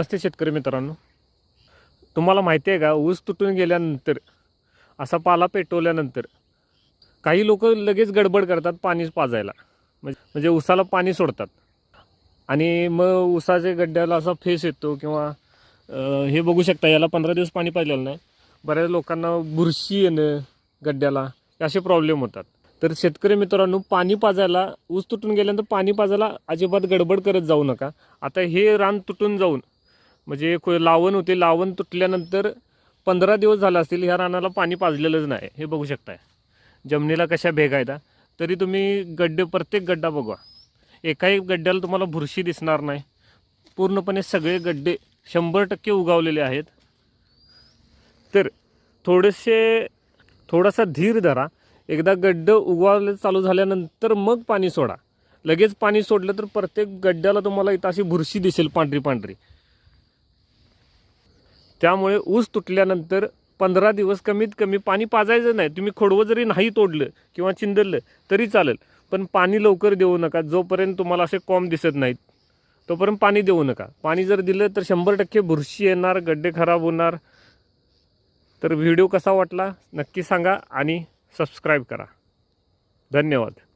नमस्ते शेतकरी मित्रांनो तुम्हाला माहिती आहे का ऊस तुटून गेल्यानंतर असा पाला पेटवल्यानंतर काही लोक लगेच गडबड करतात पाणीच पाजायला. म्हणजे म्हणजे ऊसाला पाणी सोडतात. आणि मग ऊसाच्या गड्ड्याला असा फेस येतो किंवा हे बघू शकता याला पंधरा दिवस पाणी पाजलेलं नाही. बऱ्याच लोकांना बुरशी येणं गड्ड्याला हे असे प्रॉब्लेम होतात. तर शेतकरी मित्रांनो पाणी पाजायला ऊस तुटून गेल्यानंतर पाणी पाजायला अजिबात गडबड करत जाऊ नका. आता हे रान तुटून जाऊन म्हणजे को- लावण होते लावण तुटल्यानंतर पंधरा दिवस झाला असतील ह्या रानाला पाणी पाजलेलंच नाही हे बघू शकताय. जमिनीला कशा भेगा तरी तुम्ही गड्डे प्रत्येक गड्डा बघा एकाही गड्ड्याला तुम्हाला बुरशी दिसणार नाही. पूर्णपणे सगळे गड्डे शंभर टक्के उगावलेले आहेत. तर थोडेसे थोडासा धीर धरा. एकदा गड्डं उगवायला चालू झाल्यानंतर मग पाणी सोडा. लगेच पाणी सोडलं तर प्रत्येक गड्ड्याला तुम्हाला इथं अशी बुरशी दिसेल पांढरी पांढरी त्यामुळे ऊस तुटल्यानंतर पंधरा दिवस कमीत कमी पाणी पाजायचं नाही. तुम्ही खोडवं जरी नाही तोडलं किंवा चिंदरलं तरी चालेल. पण पाणी लवकर देऊ नका. जोपर्यंत तुम्हाला असे कॉम दिसत नाहीत तोपर्यंत पाणी देऊ नका. पाणी जर दिलं तर शंभर टक्के बुरशी येणार गड्डे खराब होणार. तर व्हिडिओ कसा वाटला नक्की सांगा आणि सबस्क्राईब करा. धन्यवाद.